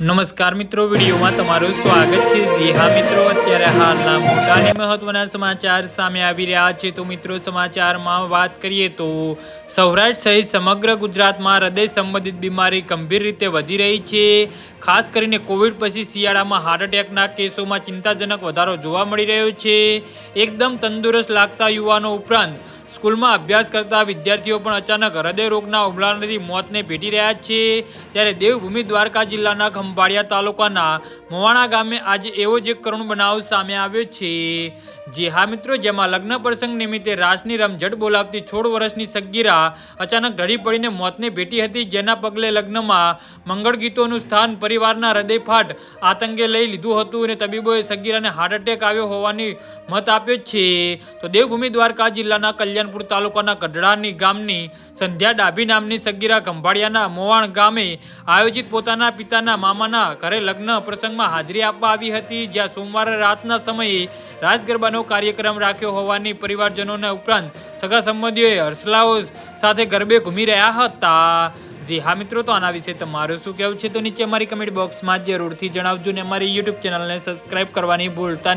નમસ્કાર મિત્રો, વિડીયોમાં તમારું સ્વાગત છે. જી હા મિત્રો, અત્યારે હાલના મોટા અને મહત્વના સમાચાર સામે આવી રહ્યા છે. તો મિત્રો, સમાચારમાં વાત કરીએ તો સૌરાષ્ટ્ર સહિત સમગ્ર ગુજરાતમાં હૃદય સંબંધિત બીમારી ગંભીર રીતે વધી રહી છે. ખાસ કરીને કોવિડ પછી શિયાળામાં હાર્ટ એટેકના કેસોમાં ચિંતાજનક વધારો જોવા મળી રહ્યો છે. એકદમ તંદુરસ્ત લાગતા યુવાનો ઉપરાંત સ્કૂલમાં અભ્યાસ કરતા વિદ્યાર્થીઓ પણ અચાનક હૃદય રોગના હુમલાથી મોતને ભેટી રહ્યા છે. ત્યારે દેવભૂમિ દ્વારકા જિલ્લાના ખંભાળિયા તાલુકાના મોવાણા ગામે આજે એવો જ એક કરુણ બનાવ સામે આવ્યો છે. જે હા મિત્રો, જેમાં લગ્ન પ્રસંગ નિમિત્તે રાસની રમઝટ બોલાવતી સોળ વર્ષની સગીરા અચાનક ઢળી પડીને મોતને ભેટી હતી. જેના પગલે લગ્નમાં મંગળ ગીતોનું સ્થાન પરિવારના હૃદયફાટ આતંકે લઈ લીધું હતું અને તબીબોએ સગીરાને હાર્ટ એટેક આવ્યો હોવાની મત આપ્યો છે. તો દેવભૂમિ દ્વારકા જિલ્લાના કલ્યાણપુર તાલુકાના ગઢડાની ગામની સંધ્યા ડાભી નામની સગીરા ખંભાળિયાના મોવાણ ગામે આયોજિત પોતાના પિતાના મામાના ઘરે લગ્ન પ્રસંગમાં હાજરી આપવા આવી હતી, જ્યાં સોમવારે રાતના સમયે રાસ ગરબાનો કાર્યક્રમ રાખ્યો હોવાની પરિવારજનોના ઉપરાંત સગા સંબંધીઓએ હર્ષલાઓ સાથે ગરબે ઘૂમી રહ્યા હતા. જી હા મિત્રો, તો આના વિશે તમારું શું કહેવું છે? તો નીચે અમારી કમેન્ટ બોક્સમાં જરૂરથી જણાવજો ને અમારી યુટ્યુબ ચેનલને સબસ્ક્રાઇબ કરવાની ભૂલતા